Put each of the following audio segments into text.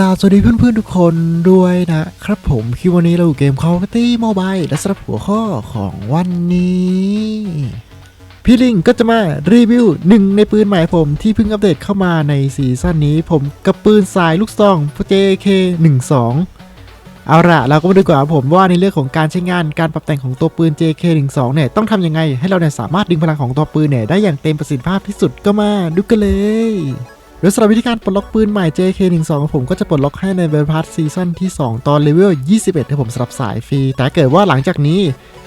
ลาสวัสดีเพื่อนๆทุกคนด้วยนะครับผมคลิปวันนี้เราอยู่เกม Call of Duty Mobile และสำหรับหัวข้อของวันนี้ พี่ลิงก็จะมารีวิวหนึ่งในปืนใหม่ผมที่เพิ่งอัปเดตเข้ามาในซีซั่นนี้ผมกับปืนสายลูกซอง JK 1 2 เอาละเราก็มาดูก่อนครับผมว่าในเรื่องของการใช้งานการปรับแต่งของตัวปืน JK 1 2 เนี่ยต้องทำยังไงให้เราเนี่ยสามารถดึงพลังของตัวปืนเนี่ยได้อย่างเต็มประสิทธิภาพที่สุดก็มาดูกันเลย โดยสำหรับวิธีการปลดล็อกปืนใหม่ JK12 ของผมก็จะปลดล็อกให้ในเบลพาร์ทซีซั่นที่ 2 ตอนเลเวล 21ที่ผมสำหรับสายฟรี แต่เกิดว่าหลังจากนี้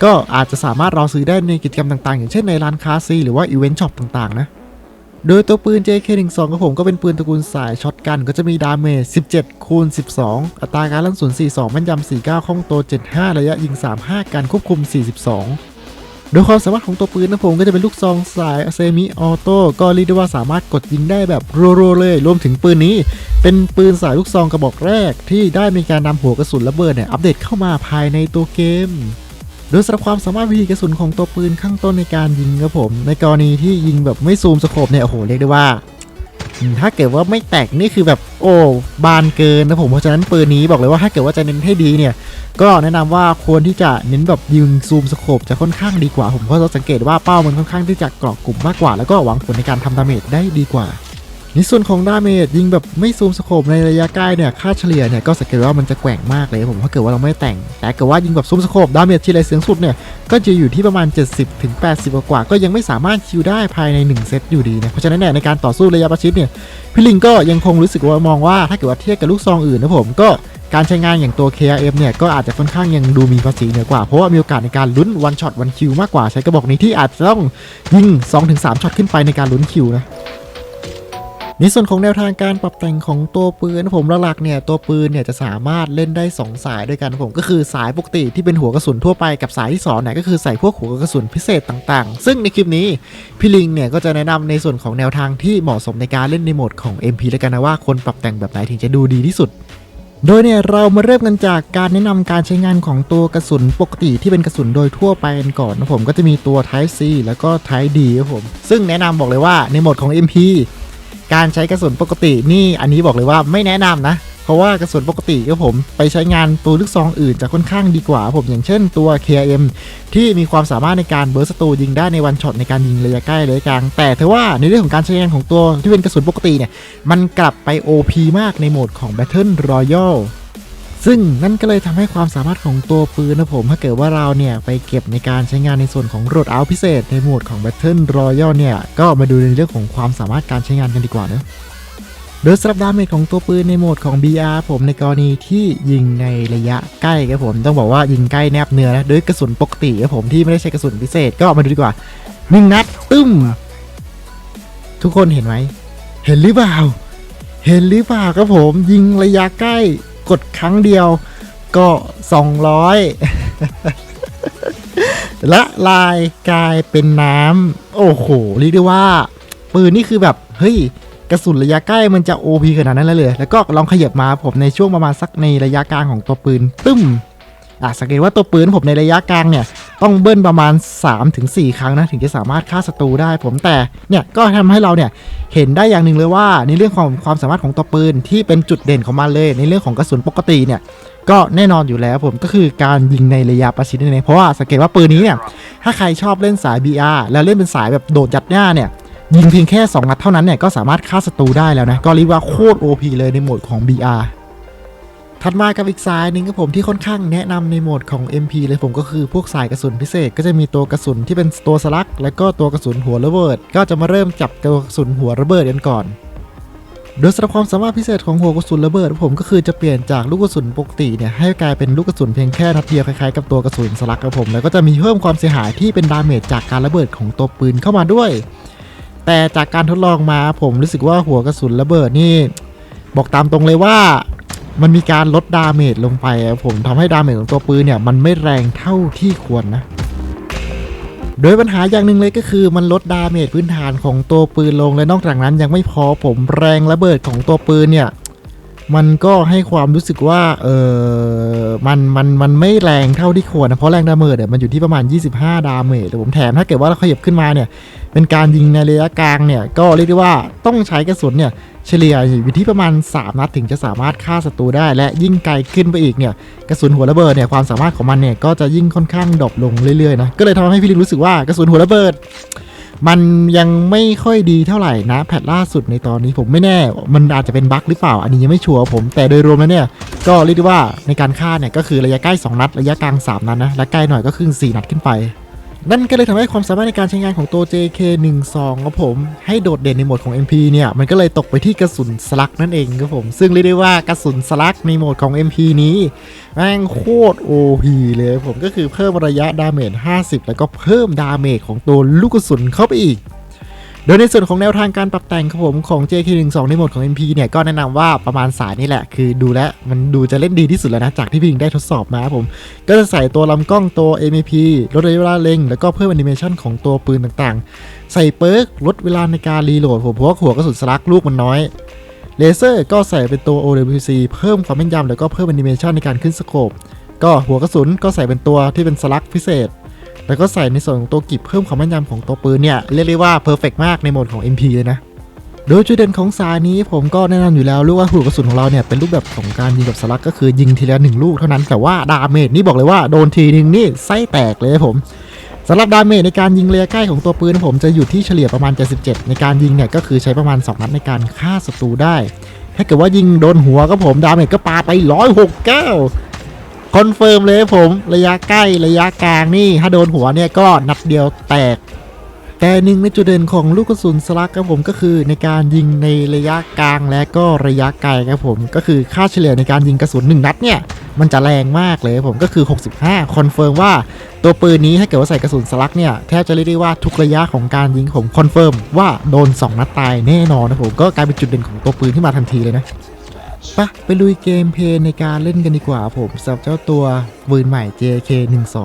ก็อาจจะสามารถรอซื้อได้ในกิจกรรมต่างๆ อย่างเช่นในร้านค้าซีหรือว่าอีเวนต์ช็อปต่างๆ นะ โดยตัวปืน JK12 ของผมก็เป็นปืนตระกูลสายช็อตกัน ก็จะมีดาเมจ 17 คูณ 12 อัตราการลั่นศูนย์42แม่นยำ49คล่องตัว 75 ระยะยิง 35 การควบคุม 42 โดยความสามารถของตัวปืนนะผมก็จะเป็นลูกซองสายเซมิออโต้ก็เรียกได้ว่าสามารถกดยิงได้แบบรัวๆเลย รวมถึงปืนนี้ เป็นปืนสายลูกซองกระบอกแรก ที่ได้มีการนำหัวกระสุนระเบิดเนี่ยอัปเดตเข้ามาภายในตัวเกมโดยสำหรับความสามารถวิธีกระสุนของตัวปืนข้างต้นในการยิงครับผม ในกรณีที่ยิงแบบไม่ซูมสโคปเนี่ยโอ้โหเรียกได้ว่า ถ้าเกิดว่าไม่แตกนี่คือแบบโอ้บานเกินนะผมเพราะฉะนั้นปืนนี้บอกเลยว่าถ้าเกิดว่าจะเน้นให้ดีเนี่ย ก็แนะนำว่าควรที่จะเน้นแบบยิงซูมสโคปจะค่อนข้างดีกว่า ผมเพราะเราสังเกตว่าเป้ามันค่อนข้างที่จะเกาะกลุ่มมากกว่า แล้วก็หวังผลในการทำดาเมจได้ดีกว่า ในส่วนของดาเมจยิงแบบไม่ซูมสโคปในระยะใกล้เนี่ยค่าเฉลี่ยเนี่ยก็สังเกตว่ามันจะแกว่งมากเลยผมถ้าเกิดว่าเราไม่แต่ง แต่เกิดว่ายิงแบบซูมสโคปดาเมจทีไรเสียงสุดเนี่ยก็จะอยู่ที่ประมาณ 70ถึง80กว่าก็ยังไม่สามารถคิวได้ภายใน 1 เซตอยู่ดีนะเพราะฉะนั้นเนี่ยในการต่อสู้ระยะประชิดเนี่ยพี่ลิงก็ยังคงรู้สึกว่ามองว่าถ้าเกิดว่าเทียบกับลูกซองอื่นนะผมก็การใช้งานอย่างตัว KRM เนี่ยก็อาจจะค่อนข้างยังดูมีภาษีเหนือกว่า เพราะว่ามีโอกาสในการลุ้นวันช็อตวันคิวมากกว่าใช้กระบอกนี้ที่อาจจะต้องยิง 2-3ช็อตขึ้นไปในการลุ้นคิวนะ ในส่วนของแนวทางการปรับแต่งของตัวปืนผมหลักๆเนี่ยตัวปืนเนี่ยจะสามารถเล่นได้ 2 สายด้วยกันผมก็คือสายปกติที่เป็นหัวกระสุนทั่วไปกับสายที่2เนี่ยก็คือใส่พวกหัวกระสุนพิเศษต่างๆ ซึ่งในคลิปนี้พี่ลิงเนี่ยก็จะแนะนำในส่วนของแนวทางที่เหมาะสมในการเล่นในโหมดของ MP แล้วกันนะว่าคนปรับแต่งแบบไหนถึงจะดูดีที่สุดโดยเนี่ยเรามาเริ่มกันจากการแนะนำการใช้งานของตัวกระสุนปกติที่เป็นกระสุนโดยทั่วไปกันก่อนนะผมก็จะมีตัว Type C แล้วก็ Type D ครับผมซึ่งแนะนำบอกเลยว่าในโหมดของ MP การใช้กระสุนปกตินี่อันนี้บอกเลยว่าไม่แนะนำนะ เพราะว่ากระสุนปกติครับผมไปใช้งานตัวลูกซองอื่นจะค่อนข้างดีกว่าผมอย่างเช่นตัว KRM ที่มีความสามารถในการเบิร์สตูยิงได้ในวันช็อตในการยิงระยะใกล้ระยะกลาง แต่เทว่าในเรื่องของการใช้งานของตัวที่เป็นกระสุนปกติเนี่ยมันกลับไป OP มากในโหมดของ Battle Royale ซึ่งนั่นก็เลยทำให้ความสามารถของตัวปืนนะผมถ้าเกิดว่าเราเนี่ยไปเก็บในการใช้งานในส่วนของโรดเอาพิเศษในโหมดของ Battle Royale เนี่ยก็มาดูในเรื่องของความสามารถการใช้งานกันดีกว่านะโดยสำหรับดาเมจของตัวปืนในโหมดของ BR ผมในกรณีที่ยิงในระยะใกล้ครับผมต้องบอกว่ายิงใกล้แนบเนื้อนะด้วยกระสุนปกติครับผมที่ไม่ได้ใช้กระสุนพิเศษก็มาดูดีกว่าหนึ่งนัดตึ้ม ทุกคนเห็นไหมเห็นหรือเปล่า เห็นหรือเปล่าครับผมยิงระยะใกล้ กดครั้งเดียวก็ 200 และลายกลายเป็นน้ำโอ้โหเรียกได้ว่า ปืนนี่คือแบบ เฮ้ย กระสุนระยะใกล้มันจะ OP ขนาดนั้นเลย แล้วก็ลองขยับมาผมในช่วงประมาณสักในระยะกลางของตัวปืน ตึ้มอะสังเกตว่าตัวปืนผมในระยะกลางเนี่ย ต้องเบิ้ลประมาณ 3-4 ครั้งนะถึงจะสามารถฆ่าศัตรูได้ผมแต่เนี่ยก็ทำให้เราเนี่ยเห็นได้อย่างหนึ่งเลยว่า ในเรื่องของความสามารถของตัวปืนที่เป็นจุดเด่นของมันเลย ในเรื่องของกระสุนปกติเนี่ยก็แน่นอนอยู่แล้วผมก็คือการยิงในระยะประชิดนั่นเองเพราะว่าสังเกตว่าปืนนี้เนี่ยถ้าใครชอบเล่นสาย BR แล้วเล่นเป็นสายแบบโดดยัดหน้าเนี่ยยิงเพียงแค่ 2 นัดเท่านั้นเนี่ยก็สามารถฆ่าศัตรูได้แล้วนะ ก็เรียกว่าโคตร OP เลยในโหมดของ BR ถัดมากับอีกสายหนึ่งครับผมที่ค่อนข้างแนะนำในโหมดของ MP เลยผมก็คือพวกสายกระสุนพิเศษ ก็จะมีตัวกระสุนที่เป็นตัวสลัก และก็ตัวกระสุนหัวระเบิด ก็จะมาเริ่มจับตัวกระสุนหัวระเบิดกันก่อน โดยสำหรับความสามารถพิเศษของหัวกระสุนระเบิด ผมก็คือจะเปลี่ยนจากลูกกระสุนปกติเนี่ยให้กลายเป็นลูกกระสุนเพียงแค่นัดเดียวคล้ายๆกับตัวกระสุนสลักครับผมแล้วก็จะมีเพิ่มความเสียหายที่เป็นดาเมจจากการระเบิดของตัวปืนเข้ามาด้วย แต่จากการทดลองมาผมรู้สึกว่าหัวกระสุนระเบิดนี่ บอกตามตรงเลยว่า มันมีการลดดาเมจลงไปครับผมทำให้ดาเมจของตัวปืนเนี่ยมันไม่แรงเท่าที่ควรนะ โดยปัญหาอย่างหนึ่งเลยก็คือมันลดดาเมจพื้นฐานของตัวปืนลงและนอกจากนั้นยังไม่พอผมแรงระเบิดของตัวปืนเนี่ย มันก็ให้ความรู้สึกว่าเออมันมันมันไม่แรงเท่าที่ควรนะเพราะแรงดาเมจเนี่ยมันอยู่ที่ประมาณ 25 ดาเมจแต่ผมแถมถ้าเกิดว่าเราขยับขึ้นมาเนี่ยเป็นการยิงในระยะกลางเนี่ยก็เรียกได้ว่าต้องใช้กระสุนเนี่ยเฉลี่ยอยู่ที่ประมาณ 3 นัดถึงจะสามารถฆ่าศัตรูได้ และยิ่งไกลขึ้นไปอีกเนี่ยกระสุนหัวระเบิดเนี่ยความสามารถของมันเนี่ยก็จะยิ่งค่อนข้างดรอปลงเรื่อยๆนะก็เลยทำให้พี่ลิงรู้สึกว่ากระสุนหัวระเบิด มันยังไม่ค่อยดีเท่าไหร่นะแพทล่าสุดในตอนนี้ผมไม่แน่ มันอาจจะเป็นบั๊กหรือเปล่า อันนี้ยังไม่ชัวร์ผม แต่โดยรวมแล้วเนี่ย ก็เรียกได้ว่าในการฆ่าเนี่ยก็คือระยะใกล้ 2 นัด ระยะกลาง 3 นัดนะ และใกล้หน่อยก็คือ 4 นัดขึ้นไป นั่นก็เลยทำให้ความสามารถในการใช้งานของตัว JK12 ครับผมให้โดดเด่นในโหมดของ MP เนี่ยมันก็เลยตกไปที่กระสุนสลักนั่นเองครับผม ซึ่งเรียกได้ว่ากระสุนสลักในโหมดของ MP นี้แม่งโคตร OP เลยผมก็คือเพิ่มระยะดาเมจ50 แล้วก็เพิ่มดาเมจของตัวลูกกระสุนเข้าไปอีก โดยในส่วนของแนวทางการปรับแต่งครับผมของ JK12 ในโหมดของ MP เนี่ยก็แนะนำว่าประมาณสายนี่แหละ คือดูแลวมันดูจะเล่นดีที่สุดแล้วนะ จากที่พี่ลิงได้ทดสอบมาครับผม ก็จะใส่ตัวลำกล้องตัว MP ลดระยะเวลาเล็ง แล้วก็เพิ่มแอนิเมชันของตัวปืนต่างๆ ใส่เปิร์กลดเวลาในการรีโหลดผมเพราะว่าหัวกระสุนสลักลูกมันน้อยเลเซอร์ก็ใส่เป็นตัว OWC เพิ่มความแม่นยำแล้วก็เพิ่มแอนิเมชันในการขึ้นสโคปก็หัวกระสุนก็ใส่เป็นตัวที่เป็นสลักพิเศษ แล้วก็ใส่ในส่วนของตัวกิบเพิ่มความแม่นยำของตัวปืนเนี่ยเรียกได้ว่าเพอร์เฟกมากในโหมดของ MP เลยนะโดยจุดเด่นของสายนี้ผมก็แนะนำอยู่แล้วรู้ว่าหัวกระสุนของเราเนี่ยเป็นรูปแบบของการยิงกับสลักก็คือยิงทีละหนึ่งลูกเท่านั้นแต่ว่าดาเมจนี่บอกเลยว่าโดนทีนึงนี่ไส้แตกเลยผมสำหรับดาเมจในการยิงระยะใกล้ของตัวปืนผมจะอยู่ที่เฉลี่ยประมาณ 77 ในการยิงเนี่ยก็คือใช้ประมาณ 2 นัดในการฆ่าศัตรูได้ ถ้าเกิดว่ายิงโดนหัวก็ผมดาเมจก็ปาไป 169 คอนเฟิร์มเลยผมระยะใกล้ระยะกลางนี่ ถ้าโดนหัวเนี่ยก็นัดเดียวแตก แต่หนึ่งในจุดเด่นของลูกกระสุนสลักครับผมก็คือในการยิงในระยะกลางและก็ระยะไกลครับผม ก็คือค่าเฉลี่ยในการยิงกระสุน1นัดเนี่ยมันจะแรงมากเลยผมก็คือ 65 คอนเฟิร์มว่าตัวปืนนี้ถ้าเกิดว่าใส่กระสุนสลักเนี่ยแทบจะเรียกได้ว่าทุกระยะของการยิงผมคอนเฟิร์มว่าโดน 2 นัดตายแน่นอนนะผมก็กลายเป็นจุดเด่นของตัวปืนที่มาทันทีเลยนะ ปะไปลุยเกมเพลย์ในการเล่นกันดีกว่าผมสำหรับเจ้าตัวปืนใหม่ JK12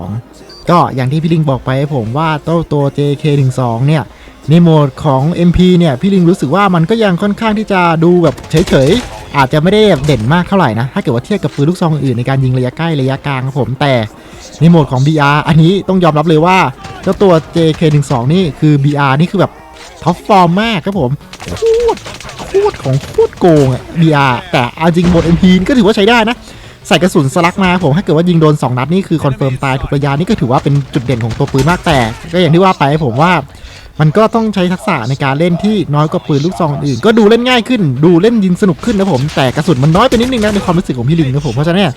ก็อย่างที่พี่ลิงบอกไปให้ผมว่าเจ้าตัว JK12 เนี่ยในโหมดของ MP เนี่ยพี่ลิงรู้สึกว่ามันก็ยังค่อนข้างที่จะดูแบบเฉยๆ อาจจะไม่ได้เด่นมากเท่าไหร่นะ ถ้าเกิดว่าเทียบกับปืนลูกซองอื่นในการยิงระยะใกล้ระยะกลางครับผมแต่ในโหมดของ BR อันนี้ต้องยอมรับเลยว่าเจ้าตัว JK12 นี่คือ BR นี่คือแบบท็อปฟอร์มมากครับผมโคตร คตรของโคตรโกงอะ BR แต่เอาจริงโหมด MP นี่ก็ถือว่าใช้ได้นะ ใส่กระสุนสลักมาผมถ้าเกิดว่ายิงโดน 2 นัดนี่คือคอนเฟิร์มตายทุกระยะนี่ก็ถือว่าเป็นจุดเด่นของตัวปืนมากแต่ ก็อย่างที่ว่าไปผมว่ามันก็ต้องใช้ทักษะในการเล่นที่น้อยกว่าปืนลูกซองอื่น ก็ดูเล่นง่ายขึ้น ดูเล่นยิงสนุกขึ้นนะผม แต่กระสุนมันน้อยไปนิดนึงนะในความรู้สึกของพี่ลิงนะผมเพราะฉะนั้น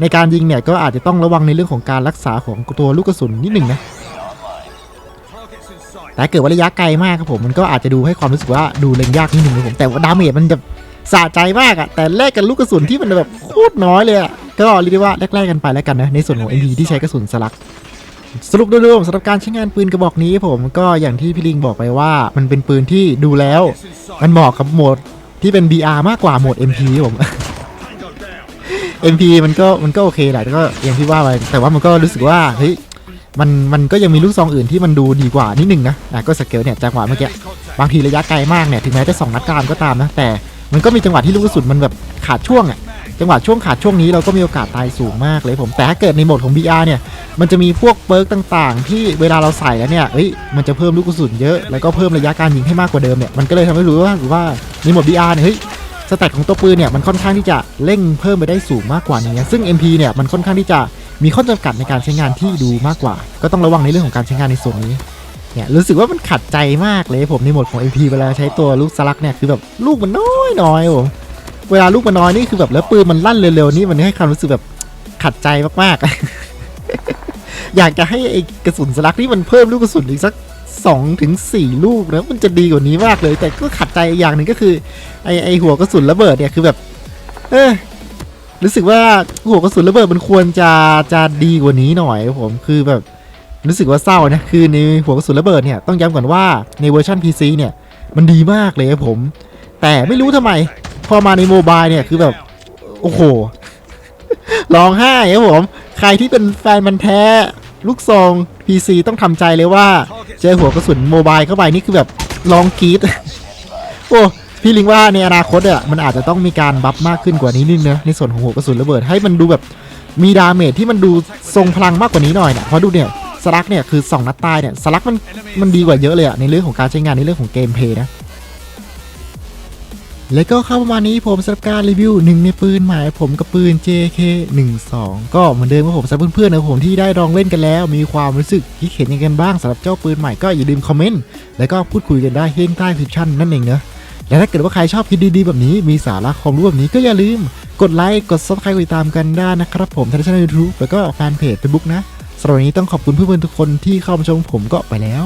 ในการยิงเนี่ยก็อาจจะต้องระวังในเรื่องของการรักษาของตัวลูกกระสุนนิดนึงนะ แต่เกิดว่าระยะไกลมากครับผมมันก็อาจจะดูให้ความรู้สึกว่าดูเล็งยากนิดนึงครับผมแต่ว่าดาเมจมันจะสะใจมากอะแต่แลกกันลูกกระสุนที่มันแบบโคตรน้อยเลยอะก็เรียกได้ว่าแลกๆกันไปแล้วกันนะในส่วนของ MP ที่ใช้กระสุนสลักสรุปโดยรวมสำหรับการใช้งานปืนกระบอกนี้ผมก็อย่างที่พี่ลิงบอกไปว่า มันเป็นปืนที่ดูแล้ว มันเหมาะกับโหมดที่เป็น BR มากกว่าโหมด MP ผม MP มันก็มันก็โอเคแหละแต่ก็อย่างที่ว่าไปแต่ว่ามันก็รู้สึกว่าเฮ้ย มันมันก็ยังมีลูกซองอื่นที่มันดูดีกว่านิดนึงนะอะก็สเกลเนี่ยจังหวะเมื่อกี้บางทีระยะไกลมากเนี่ยถึงแม้จะสองนัดกามก็ตามนะแต่มันก็มีจังหวะที่ลูกกระสุนมันแบบขาดช่วงอะจังหวะช่วงขาดช่วงนี้เราก็มีโอกาสตายสูงมากเลยผมแต่ถ้าเกิดในโหมดของ BR เนี่ยมันจะมีพวกเปิร์กต่างๆ ที่เวลาเราใส่แล้วเนี่ยเอ้ยมันจะเพิ่มลูกกระสุนเยอะแล้วก็เพิ่มระยะการยิงให้มากกว่าเดิมเนี่ยมันก็เลยทำให้รู้ว่าว่าในโหมด BR เนี่ยเฮ้ยสแตทของตัวปืนเนี่ยมันค่อนข้างที่จะเร่งเพิ่มไปได้สูงมากกว่านี้ซึ่ง MP เนี่ยมันค่อนข้างที่จะ มีข้อจำกัดในการใช้งานที่ดูมากกว่า ก็ต้องระวังในเรื่องของการใช้งานในส่วนนี้เนี่ยรู้สึกว่ามันขัดใจมากเลยผมในโหมดของ MP เวลาใช้ตัวลูกสลักเนี่ยคือแบบลูกมันน้อยน้อยๆผมเวลาลูกมันน้อยนี่คือแบบแล้วปืนมันลั่นเร็วๆนี่มันให้ความรู้สึกแบบขัดใจมากๆ อยากจะให้ไอ้กระสุนสลักนี่มันเพิ่มลูกกระสุนอีกสักสองถึงสี่ลูกนะมันจะดีกว่านี้มากเลย แต่ก็ขัดใจอีกอย่างหนึ่งก็คือไอ้ไอ้หัวกระสุนระเบิดเนี่ยคือแบบ เออ รู้สึกว่าหัวกระสุนระเบิดมันควรจะจะดีกว่านี้หน่อยผมคือแบบรู้สึกว่าเศร้านะคือในหัวกระสุนระเบิดเนี่ยต้องย้ำก่อนว่าในเวอร์ชัน PC เนี่ยมันดีมากเลยครับผม แต่ไม่รู้ทำไม พอมาในโมบายเนี่ยคือแบบ โอ้โหร้องไห้ครับผม ใครที่เป็นแฟนมันแท้ลูกซอง PC ต้องทำใจเลยว่า เจอหัวกระสุนโมบายเข้าไปนี่คือแบบร้องกรีดโอ้ พี่ลิงว่าในอนาคตอะมันอาจจะต้องมีการบัฟมากขึ้นกว่านี้นิดนึงนะในส่วนของหัวกระสุนระเบิดให้มันดูแบบมีดาเมจที่มันดูทรงพลังมากกว่านี้หน่อยนะเพราะดูเนี่ยสลักเนี่ยคือสองนัดตายเนี่ยสลักมันมันดีกว่าเยอะเลยอะในเรื่องของการใช้งานในเรื่องของเกมเพย์นะและก็เข้าประมาณนี้ผมสำหรับการรีวิวหนึ่งในปืนหมายผมกับปืน JK 1 2 ก็เหมือนเดิมกับผมสำหรับเพื่อนๆนะผมที่ได้ลองเล่นกันแล้ว มีความรู้สึกคิดเห็นยังไงบ้างสำหรับเจ้าปืนใหม่ก็อย่าลืมคอมเมนต์แล้วก็พูดคุยกันได้ที่ใต้คลิปชั่นนั่นเองเนอะ และถ้าเกิดว่าใครชอบคลิปดีๆแบบนี้มีสาระความรู้แบบนี้ก็อย่าลืม กดไลค์กดซับสไครต์ติดตามกันได้นะครับผมทางช่องยูทูบแล้วก็แฟนเพจ Facebook นะสำหรับวันนี้ต้องขอบคุณเพื่อนๆทุกคนที่เข้ามาชมผมก็ไปแล้ว